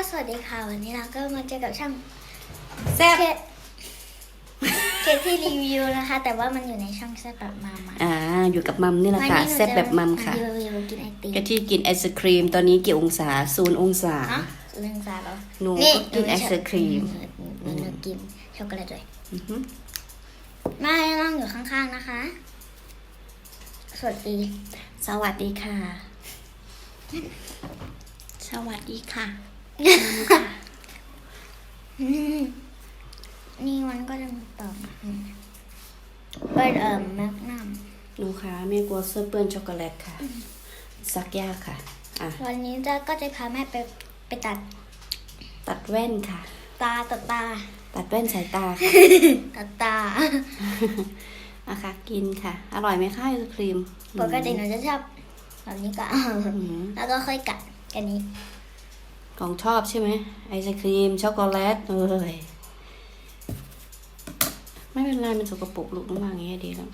ก็สวัสดีค่ะ วันนี้เราก็มาเจอกับช่างแซ่บเคเคที่รีวิวนะคะ แต่ว่ามันอยู่ในช่องแซ่บแบบมามาอ่า อยู่กับมัมนี่แหละค่ะวันนี้หนูแซ่บแบบมัมค่ะจรีวิวกินไอติมกะที่กินไอศครีม ตอนนี้กี่องศาศูนย์องศาฮะเรื่องซาเหรอหนูนี่ก็กินไอศครีมหนูหนูหนูกินช็อกโกแลตด้วยอือหือแม่นั่งอยู่ข้างๆนะคะ สวัสดี สวัสดีค่ะ สวัสดีค่ะอืม นี่มันก็จะมีต่อมาอืมเป็นเอ่อแมกนัมหนูคะแม่กลัวเสื้อเปื้อนช็อกโกแลตค่ะ ซักยากค่ะ อะ วันนี้จะก็จะพาแม่ไปไปตัด ตัดแว่นค่ะ ตาตัดตา ตัดแว่นสายตาค่ะตัดตาอะค่ะ กินค่ะ อร่อยไหมคะไอศครีมปกติหนูจะชอบแบบนี้ก่อนอืมแล้วก็ค่อยกัดกันนี้ ของชอบใช่ไหมไอศครีมช็อกโกแลตเอ้ยไม่เป็นไรมันสกปรกลูกต้องวางอย่างนี้ดีแล้ว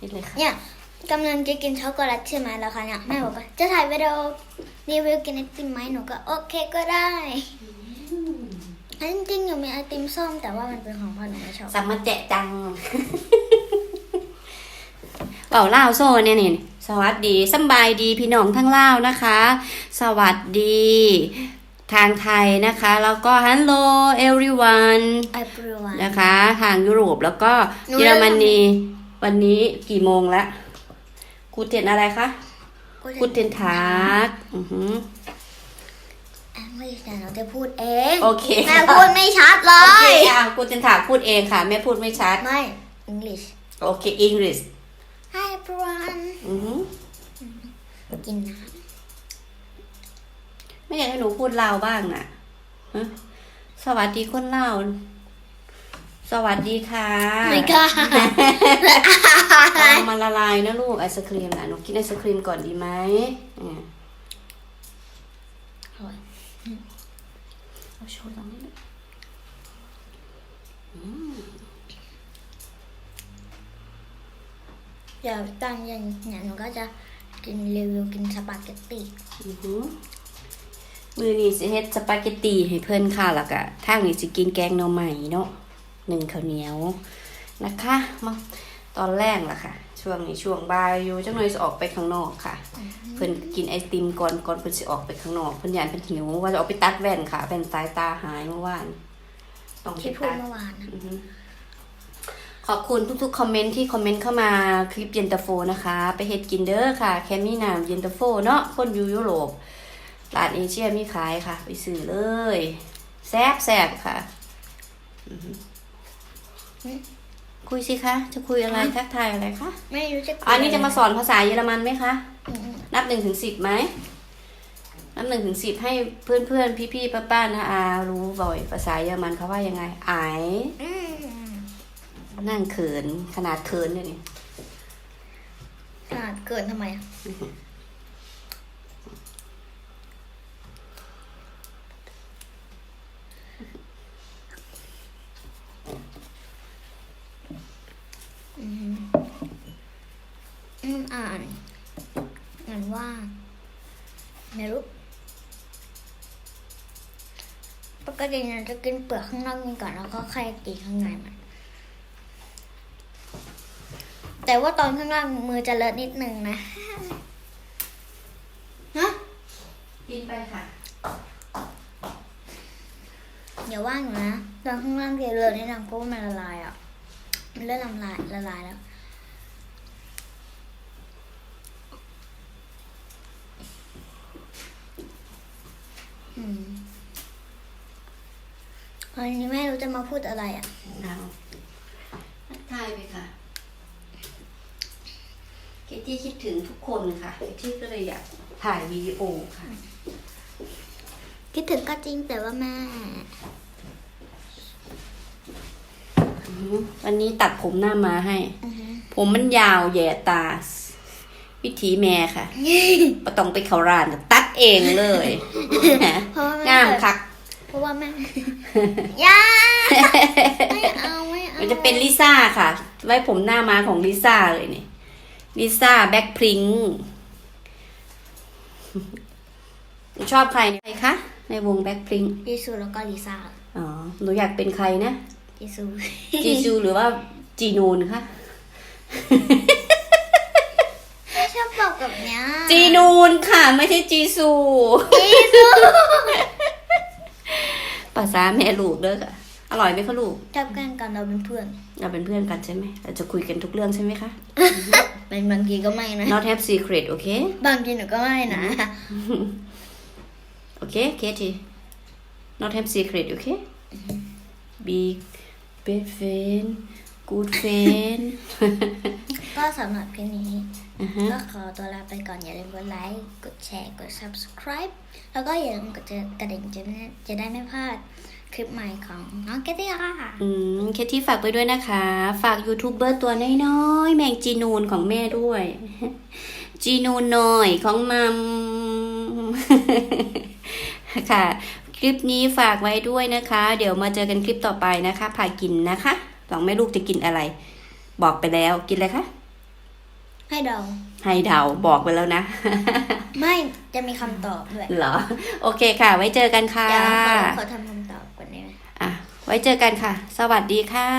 นี่เลยค่ะเนี่ยกำลังจะกินช็อกโกแลตใช่ไหมแล้วค่ะเนี่ยแม่บอกว่าจะถ่ายวิดีโอรีวิวกินไอติมไหมหนูก็โอเคก็ได้อันจริงๆหนูมีไอติมส้มแต่ว่ามันเป็นของพ่อหนูไม่ชอบสัมมาแจะจังเป่าเล่าวโซ่เนี่ยนี่ส วัสดีสำบายดีพี่น้องทั้งเล่าวนะคะ สวัสดี ทางไทยนะคะ แล้วก็ hello everyone ไอปรวนนะคะ ทางยุโรปแล้วก็หนูเยอรมนีวันนี้กี่โมงแล้วกูเทนอะไรคะกูเทนทากอือหือไม่ใช่เราจะพูดเองโอเคแม่พูดไม่ชัดเลโอเคย อะกูเทนถากพูดเองค่ะแม่พูดไม่ชัดไม่ English โอเค English Hi everyone อือหือกินน้ไม่อยากให้หนูพูดลาวบ้างน่ะฮะสวัสดีคนลาวสวัสดีค่ะำไม่กล้าเอามาละลายนะลูกไอศครีมนะหนูกินไอศครีมก่อนดีไหมอะเอาโชว์ตรงนี้ด้วย เดี๋ยวตอนเย็นเนี่ยหนูก็จะกินรีวิวกินสปาเกตตี้อือหือมือนี้สิเฮ็ดสปาเกตตีให้เพื่อนค่ะแล้วก็ทางนี้สิกินแกงหน่อไม้เนาะหนึ่งข้าวเหนียวนะคะมาตอนแรกล่ะค่ะ ช่วงนี้ช่วงบ่ายอยู่จังหน่อยจะออกไปข้างนอกค่ะ เพิ่นกินไอติมก่อนก่อนเพิ่นสิออกไปข้างนอกเพิ่นยานเพิ่นหิวว่าจะออกไปตัดแว่นค่ะแว่นสายตาหายเมื่อวานต้องไปที่พูดตัดเมื่อวานนะอือฮึ ขอบคุณทุกๆ คอมเมนต์ที่คอมเมนต์เข้ามาคลิปเย็นตาโฟนะคะ ไปเฮ็ดกินเด้อค่ะ แคมมี่นามเย็นตาโฟเนาะคนอยู่ยุโรปร้านเอเชียมีขายค่ะ ไปซื้อเลยแซ่บแซ่บค่ะอือฮึคุยสิคะ จะคุยอะไรทักทายอะไรคะ ไม่รู้จะอันนี้จะมาสอนภาษาเยอรมันไหมคะอืมนับหนึ่งถึงสิบไหม นับหนึ่งถึงสิบให้เพื่อนเพื่อนพี่พี่ป้าป้าๆนะอารู้บ่อยภาษาเยอรมันเขาว่ายังไงไอายอืม นั่งเขินขนาดเขินเนี่ยนี่ขนาดเกินทำไมอะอืมอืมอ่านอ่านว่าไม่รู้ปกติเนี่ยจะกินเปลือกข้างนอกนี่ก่อนแล้วก็ค่อยกินข้างในมัน แต่ว่าตอนข้างล่างมือจะเลอะนิดนึงนะฮะกินไปค่ะ อย่าว่าหนูนะตอนข้างล่างจะเลอะนิดนึงเพราะว่ามันละลายอะ มันเริ่มละลายละลายแล้วอืมวันนี้แม่รู้จะมาพูดอะไรอะเอาทักทายไปค่ะ เกตตี้คิดถึงทุกคนค่ะเกตตี้ก็เลยอยากถ่ายวีดีโอค่ะ คิดถึงก็จริงแต่ว่าแม่อือหือวันนี้ตัดผมหน้ามาให้ อือฮึผมมันยาวแย่ตา วิถีแม่ค่ะปต้องไปเขาร้านตัดเองเลยเพราะว่าแม่งามคัก เพราะว่าแม่ อยาไม่เอาไม่เอามันจะเป็นลิซ่าค่ะ ไว้ผมหน้ามาของลิซ่าเลยนี่ ลิซ่าแบ็คพริงชอบใครเนี่ยใครคะในวงแบ็คพริงจีซูแล้วก็ลิซ่าอ๋อหนูอยากเป็นใครนะจีซูจีซูหรือว่าจีนูนคะไม่ชอบบอกแบบเนี้ยจีนูนค่ะ ไม่ใช่จีซูจีซูภาษาแม่ลูกเด้อค่ะอร่อยไหมคะลูกชอบกันกันเราเป็นเพื่อน เราเป็นเพื่อนกันใช่ไหมเราจะคุยกันทุกเรื่องใช่ไหมคะเป็นบางทีก็ไม่นะ not have secret โอเค บางทีหนูก็ไม่นะ โอเค Katie not have secret โอเค be best friend good friend ก็สำหรับคลิปนี้อ่าฮะก็ขอตัวลาไปก่อนอย่าลืมกดไลค์ กดแชร์ กด subscribe แล้วก็อย่าลืมกดกระดิ่งจะไม่จะได้ไม่พลาด คลิปใหม่ของน้องแกตี้ค่ะอืมเคที่ฝากไปด้วยนะคะ ฝากยูทูบเบอร์ตัวน้อยๆ แมงจีนูนของแม่ด้วย จีนูนหน่อยของมัมค่ะ คลิปนี้ฝากไว้ด้วยนะคะ เดี๋ยวมาเจอกันคลิปต่อไปนะคะพากินนะคะสองแม่ลูกจะกินอะไร บอกไปแล้วกินอะไรคะให้เดาให้เดาบอกไปแล้วนะ ไม่จะมีคำตอบด้วยเหรอ โอเคค่ะ ไว้เจอกันค่ะเดี๋ยวขอขอทำคำตอบก่อน ไว้เจอกันค่ะ สวัสดีค่ะ